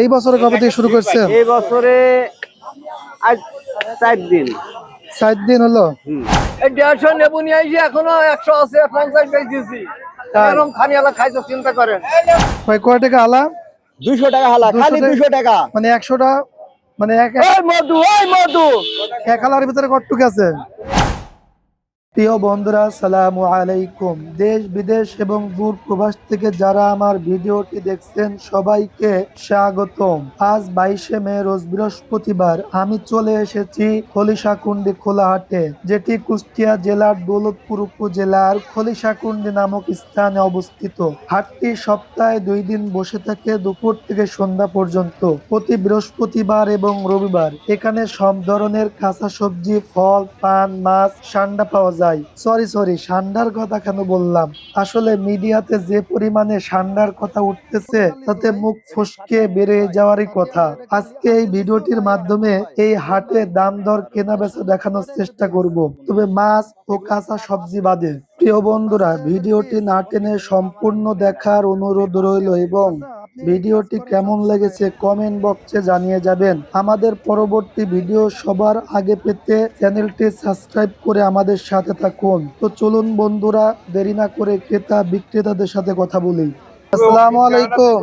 এই বছরে কবে থেকে শুরু করছেন এই বছরে আজ চার দিন। সাত দিন হলো? এই দেড়শো নেবু নিয়ে আইছি এখনও একশো আছে পঞ্চাশ বেশ দিয়েছি এরকম খানিয়ালা খাইছো চিন্তা করেন। ভাই কয় টাকা আলা? দুইশো টাকা হালা খালি দুশো দুইশো টাকা। মানে একশোটা মানে এক ওই মধু ওই মধু। এক আলার ভিতরে কটটুক আছে? প্রিয় বন্ধুরা সালামু আলাইকুম। দেশ, বিদেশ এবং দূর প্রবাস থেকে যারা আমার ভিডিওটি দেখছেন, সবাইকে স্বাগতম। আজ বাইশে মে, রোজ বৃহস্পতিবার আমি চলে এসেছি খলিশাকুন্ডি খোলাহাটে, যেটি কুষ্টিয়া জেলার দৌলতপুর উপজেলার খলিশাকুন্ডি নামক স্থানে অবস্থিত। হাটটি সপ্তাহে দুই দিন বসে থাকে, দুপুর থেকে সন্ধ্যা পর্যন্ত, প্রতি বৃহস্পতিবার এবং রবিবার। এখানে সব ধরনের কাঁচা সবজি, ফল, পান, মাছ, সান্ডা পাওয়া যায়। সরি সরি সান্ডার কথা কেন বললাম? আসলে মিডিয়াতে যে পরিমাণে সান্ডার কথা উঠতেছে, তাতে মুখ ফসকে বেড়ে যাওয়ারই কথা। আজকে এই ভিডিওটির মাধ্যমে এই হাটে দাম দর কেনা বেচা দেখানোর চেষ্টা করব। তবে মাছ ও কাঁচা সবজি বাদে। প্রিয় বন্ধুরা, ভিডিওটি না টেনে সম্পূর্ণ দেখার অনুরোধ রইল এবং ভিডিওটি কেমন লেগেছে কমেন্ট বক্সে জানিয়ে যাবেন। আমাদের পরবর্তী ভিডিও সবার আগে পেতে চ্যানেলটি সাবস্ক্রাইব করে আমাদের সাথে থাকুন। তো চলুন বন্ধুরা দেরি না করে ক্রেতা বিক্রেতাদের সাথে কথা বলি। আসসালামু আলাইকুম।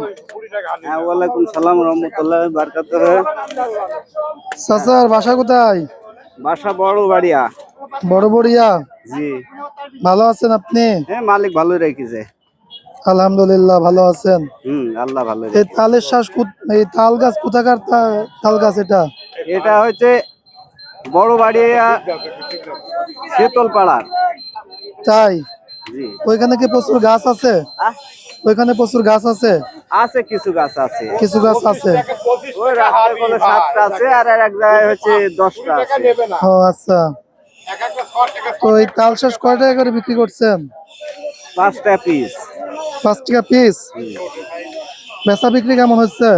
হ্যাঁ ওয়ালাইকুম সালাম রহমতুল্লাহ বারকাত চাচার বাসা কোথায়? বাসা বড় বাড়িয়া বড় বড়িয়া জি। ভালো আছেন আপনি? হ্যাঁ মালিক ভালোই রেখেছে। আলহামদুলিল্লাহ ভালো আছেন? হুম আল্লাহ ভালো এই তালের শ্বাস এই তাল গাছ কোথাকার তাল গাছ এটা? এটা হচ্ছে বড় বাড়িয়া শীতল পাড়ার তাই ওইখানে কি প্রচুর গাছ আছে? ওইখানে প্রচুর গাছ আছে? আছে কিছু গাছ আছে। কিছু গাছ আছে? ওই রাস্তায় কোনো সাতটা আছে আর এক জায়গায় হচ্ছে দশটা আছে। ও আচ্ছা। তো এই তাল শ্বাস কয় টাকা করে বিক্রি করছেন? পাঁচটা পিস পাঁচ টাকা পিস বেচা বিক্রি কেমন হচ্ছে?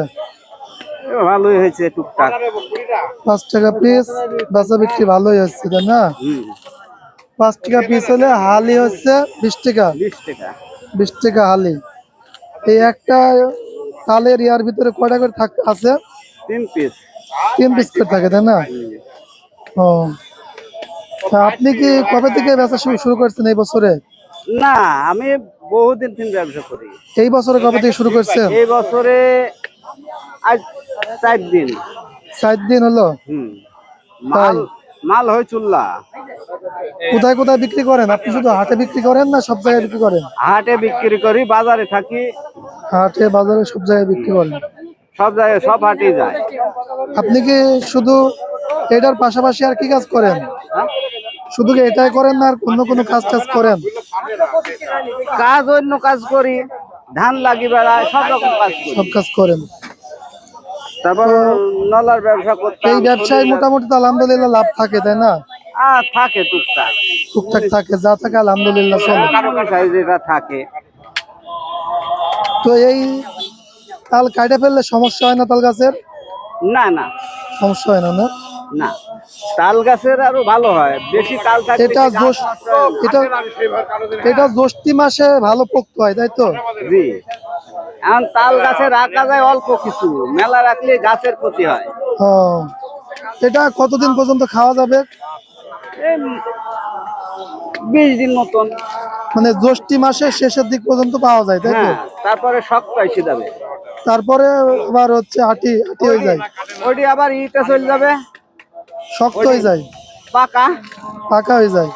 ভালোই হয়েছে টুকটাক। পাঁচ টাকা পিস বেচা বিক্রি ভালোই হচ্ছে তাই না? পাঁচ টাকা পিস হলে হালি হচ্ছে বিশ টাকা। বিশ টাকা। হালি। এই একটা তালের ইয়ার ভিতরে কয়টা করে থাক আছে? তিন পিস তিন পিস করে থাকে তাই না? ও। আপনি কি কবে থেকে বেচা শুরু শুরু করছেন এই বছরে? না আমি বহুদিন থেকে ব্যবসা করি। এই বছরে কবে থেকে শুরু করছেন এই বছরে আজ চার দিন। সাত দিন হলো? হুম। মাল মাল হয় চুল্লা। কোথায় কোথায় বিক্রি করেন? আপনি শুধু হাটে বিক্রি করেন না সব জায়গায় বিক্রি করেন? হাটে বিক্রি করি বাজারে থাকি। হাটে বাজারে সব জায়গায় বিক্রি করেন? সব জায়গায় সব হাটে যায়। আপনি কি শুধু এটার পাশাপাশি আর কি কাজ করেন? হ্যাঁ? শুধু এটাই করেন না আর অন্য কোনো কাজ টাজ করেন? কাজ অন্য কাজ করি ধান লাগি বেড়ায় সব রকম কাজ সব কাজ করেন। তারপর নলার ব্যবসা করতাম। এই ব্যবসায় মোটামুটি তো আলহামদুলিল্লাহ লাভ থাকে তাই না? আহ, থাকে টুকটাক। টুকটাক থাকে যা থাকে আলহামদুলিল্লাহ চলে। যেটা থাকে। তো এই তাল কাটে ফেললে সমস্যা হয় না তাল গাছের? না না। সমস্যা হয় না না না। তাল গাছের আরও ভালো হয়। বেশি তাল এটা জোশ। এটা এটা জ্যৈষ্ঠী মাসে ভালো পোক্ত হয় তাই তো? জি। এখন তাল গাছে রাখা যায় অল্প কিছু। মেলা রাখলে গাছের ক্ষতি হয়। ও। এটা কতদিন পর্যন্ত খাওয়া যাবে? বিশ দিন মতন। মানে জ্যৈষ্ঠী মাসের শেষের দিক পর্যন্ত পাওয়া যায় তাই তো? হ্যাঁ তারপরে শক্ত এসে যাবে। তারপরে আবার হচ্ছে আটি আটি হয়ে যায়। ওইটি আবার ইতে চলে যাবে। শক্ত হয়ে যায়। পাকা। পাকা হয়ে যায়।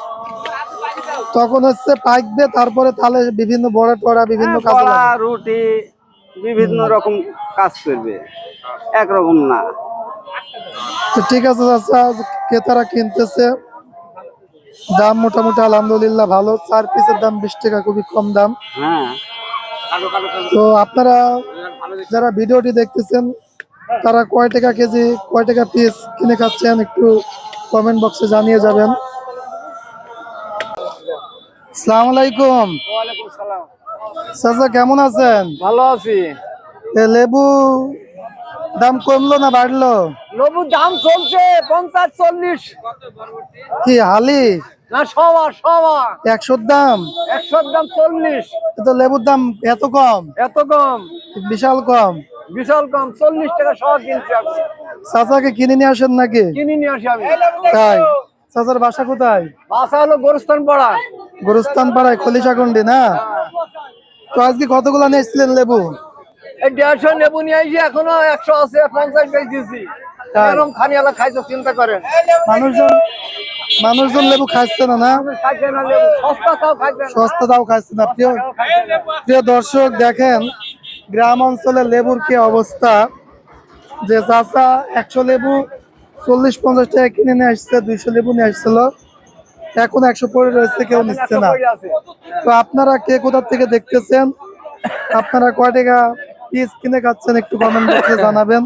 তখন হচ্ছে পাকবে তারপরে তাহলে বিভিন্ন বড়া টড়া বিভিন্ন কাজে রুটি বিভিন্ন রকম কাজ করবে। একরকম না। তো ঠিক আছে চাচা ক্রেতারা কিনতেছে। দাম মোটামুটি আলহামদুলিল্লাহ ভালো। চার পিসের দাম বিশ টাকা খুবই কম দাম। হ্যাঁ। তো আপনারা যারা ভিডিওটি দেখতেছেন তারা কয় টাকা কেজি কয় টাকা পিস কিনে খাচ্ছেন একটু কমেন্ট বক্সে জানিয়ে যাবেন। সালাম আলাইকুম। চাচা কেমন আছেন? ভালো আছি। লেবু দাম কমলো না বাড়লো? লেবুর দাম চলছে পঞ্চাশ চল্লিশ। কি হালি? না সবা সবা একশোর দাম? একশোর দাম চল্লিশ। তো লেবুর দাম এত কম। এত কম। বিশাল কম। বিশাল কম চল্লিশ টাকা সহ কিনছি আমি। চাচাকে কিনে নিয়ে আসেন নাকি? কিনে নিয়ে আসি আমি। তাই? চাচার বাসা কোথায়? বাসা হলো গোরস্থান পাড়া। গোরস্থান পাড়ায় খলিশাকুন্ডি না? তো আজকে কতগুলো নিয়ে এসেছিলেন লেবু? এই দেড়শো নেবু নিয়ে আইছি এখনও একশো আছে পঞ্চাশ বেশ দিয়েছি। খাইছো চিন্তা করেন। মানুষজন মানুষজন লেবু খাচ্ছে না লেবু সস্তা তাও খাচ্ছে না। প্রিয় প্রিয় দর্শক দেখেন গ্রাম অঞ্চলে লেবুর কি অবস্থা? যে চাচা একশো লেবু চল্লিশ পঞ্চাশ টাকা কিনে নিয়ে আসছে দুইশো লেবু নিয়ে আসছিল এখন একশো পরে রয়েছে কেউ নিচ্ছে না। তো আপনারা কে কোথা থেকে দেখতেছেন? আপনারা কয় টাকা পিস কিনে খাচ্ছেন একটু কমেন্ট বক্সে জানাবেন।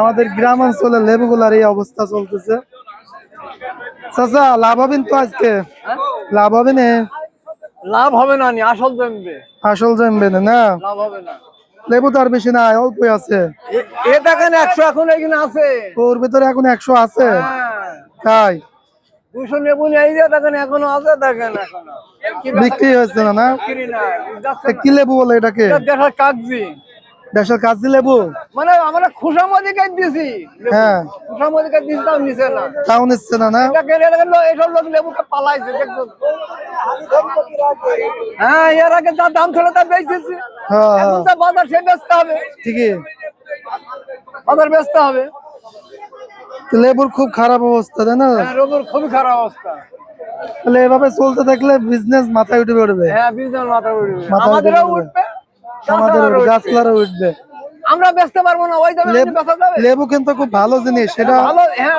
আমাদের গ্রাম অঞ্চলে লেবুগুলার এই অবস্থা চলতেছে। চাচা লাভ হবেন তো আজকে? লাভ হবে না? লাভ হবে না আসল জমবে। আসল জমবে না? লাভ হবে না। লেবু তো আর বেশি নাই অল্পই আছে। এ- দেখেন একশো এখন এখানে আছে। ওর ভিতরে এখন একশো আছে। হ্যাঁ। তাই? দুশো আইছে দেখেন এখনও আছে দেখেন বিক্রি হয়েছে না নাই। কি লেবু বলে এটাকে? দেখা কাগজি। দেশের কাজি লেবু মানে আমরা খুশামদি কাজ দিছি হ্যাঁ। কাজ দিছি তাও নিছে না। তাও নিচ্ছে না না? এটা কেন এটা লোক এইসব লোক লেবুকে পালাইছে দেখছ? হ্যাঁ এর আগে যা দাম ছিল তা বেচেছি। হ্যাঁ এখন হ্যাঁ যা বাজার সে বেচতে হবে। ঠিকই। বাজার বেচতে হবে। লেবুর খুব খারাপ অবস্থা তাই না? হ্যাঁ রোগের খুবই খারাপ অবস্থা। তাহলে এভাবে চলতে থাকলে বিজনেস মাথায় উঠে পড়বে। হ্যাঁ বিজন মাথা উঠবে। আমাদেরও উঠবে। উঠবে আমাদের তাছাড়াও উঠবে। উঠবে আমরা বেচতে পারব না ওই দামে লেবু বেচা যাবে। লেবু কিন্তু খুব ভালো জিনিস সেটা ভালো হ্যাঁ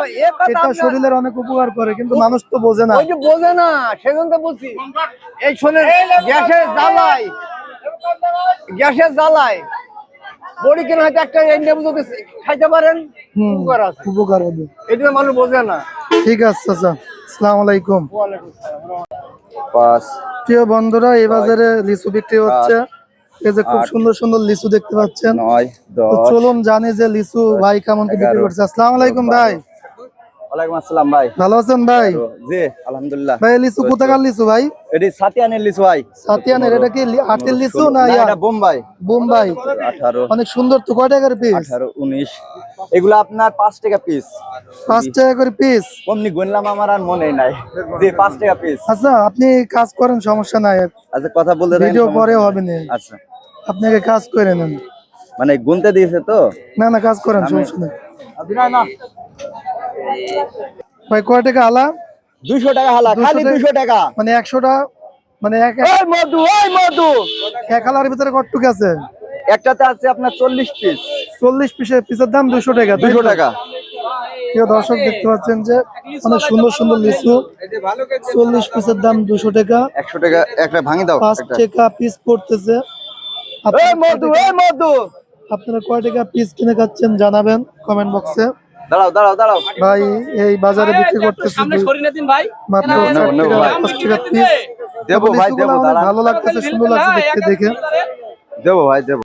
এটা শরীরের অনেক উপকার করে কিন্তু মানুষ তো বোঝে না। ওই যে বোঝে না সেজন্য তো বলছি এই শোনেন গ্যাসের জ্বালায় গ্যাসের জ্বালায় বড়ি কেন হয়তো একটা এই লেবু যদি খাইতে পারেন হুম উপকার আছে। উপকার হবে। এটা মানুষ বোঝে না। ঠিক আছে চাচা। আসসালামু আলাইকুম। আসসালাম। পাঁচ প্রিয় বন্ধুরা এই বাজারে লিচু বিক্রি হচ্ছে। এই যে খুব সুন্দর সুন্দর লিচু দেখতে পাচ্ছেন। চলুন জানি যে লিচু ভাই কেমন কি বিক্রি করছে। আসসালামু আলাইকুম ভাই। ওয়ালাইকুম আসসালাম ভাই। ভালো আছেন ভাই? জি আলহামদুলিল্লাহ। ভাই লিচু কোথাকার লিচু ভাই? এটি সাতিয়ানের লিচু ভাই। সাতিয়ানের এটা কি আটের লিচু না না, এটা বোম্বাই। অনেক সুন্দর তো কয় টাকার পিস এগুলো আপনার টাকা পিস টাকা করে পিস অমনি গুনলাম আমার আর মনে নাই। জি পাঁচ টাকা পিস আচ্ছা আপনি কাজ করেন সমস্যা নাই। আচ্ছা কথা বলতে ভিডিও পরে হবে না। আচ্ছা। আপনাকে কাজ করে নেন। মানে গুনতে দিয়েছে তো? না না কাজ করেন সমস্যা নেই। ভাই কয় টাকা আলা? দুইশো টাকা হালা খালি দুইশো টাকা। মানে একশোটা মানে এক মধু এই মধু। এক হালার ভিতরে কটটুক আছে? একটাতে আছে আপনার চল্লিশ পিস। চল্লিশ পিসের পিসের দাম দুশো টাকা তো? টাকা। প্রিয় দর্শক দেখতে পাচ্ছেন যে অনেক সুন্দর সুন্দর লিচু। চল্লিশ পিসের দাম দুশো টাকা। একশো টাকা একটা ভাঙি দাও পাঁচ টাকা পিস পড়তেছে। আপনারা মধু কয় মধু টাকা- আপনারা কয় পিস কিনে খাচ্ছেন জানাবেন কমেন্ট বক্সে দাঁড়াও দাঁড়াও দাঁড়াও। ভাই এই বাজারে বিক্রি করতেছে মাত্র নেব, টাকা ভাই। পাঁচ টাকা পিস দেবো ভাই দেবো ভালো লাগতেছে সুন্দর লাগছে দেখতে দেখে। দেবো ভাই দেবো।